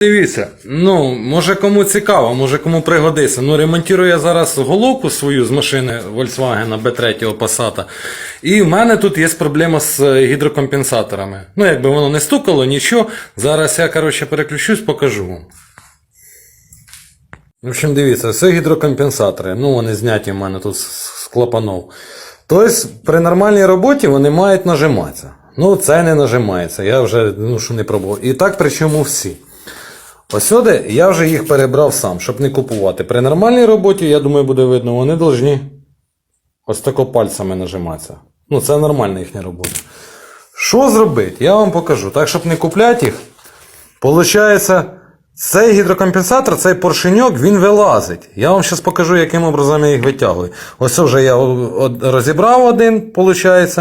Дивіться, ну, може кому цікаво, може кому пригодиться. Ну, ремонтую я зараз головку свою з машини Volkswagen B3 Passat. І в мене тут є проблема з е, гідрокомпенсаторами. Ну, якби воно не стукало, нічого. Зараз я, коротше, переключусь, покажу вам. В общем, дивіться, це гідрокомпенсатори. Ну, вони зняті в мене тут з клапанов. Тобто, при нормальній роботі вони мають нажиматися. Ну, це не нажимається. Я вже ну, що не пробував. І так причому всі. Ось сюди я вже їх перебрав сам, щоб не купувати. При нормальній роботі, я думаю, буде видно, вони повинні ось тако пальцями нажиматися. Ну, це нормальна їхня робота. Що зробити? Я вам покажу. Так, щоб не купляти їх, Получається, цей гідрокомпенсатор, цей поршеньок, він вилазить. Я вам зараз покажу, яким образом я їх витягую. Ось вже я розібрав один, виходить.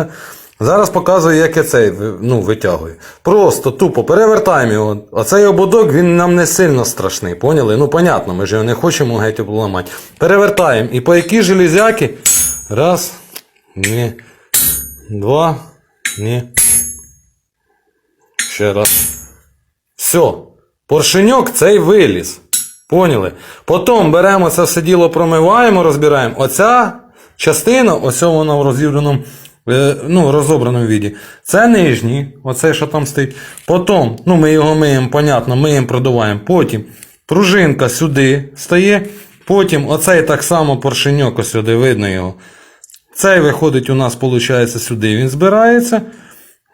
Зараз показую, як я цей ну, витягую. Просто тупо перевертаємо його. Оцей ободок він нам не сильно страшний, поняли? Ну, понятно, ми ж його не хочемо геть обламати. Перевертаємо. І по якій железяки? Раз, ні, два, ні. Ще раз. Все. Поршеньок цей виліз. Поняли? Потім беремо це все діло, промиваємо, розбираємо. Оця частина, ось вона в розібраному, ну, розобраному віді. Це нижній, оцей, що там стоїть. Потім, ну, ми його миємо, понятно, миємо, продуваємо. Потім пружинка сюди стає. Потім оцей так само поршеньок, сюди видно його. Цей виходить у нас, виходить, сюди він збирається.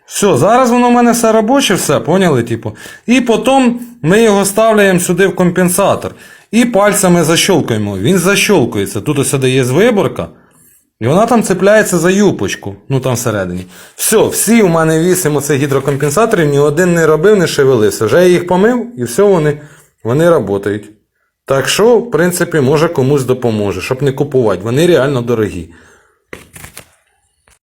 Все, зараз воно в мене все робоче, все, поняли, типу. І потім ми його ставляємо сюди в компенсатор. І пальцями защолкаємо. Він защолкується. Тут ось сюди є виборка. І вона там цепляється за юпочку. Ну там всередині. Все, всі у мене вісім оцих гідрокомпенсаторів, ні один не робив, не шевелився. Вже я їх помив і все вони, вони працюють. Так що, в принципі, може комусь допоможе, щоб не купувати. Вони реально дорогі.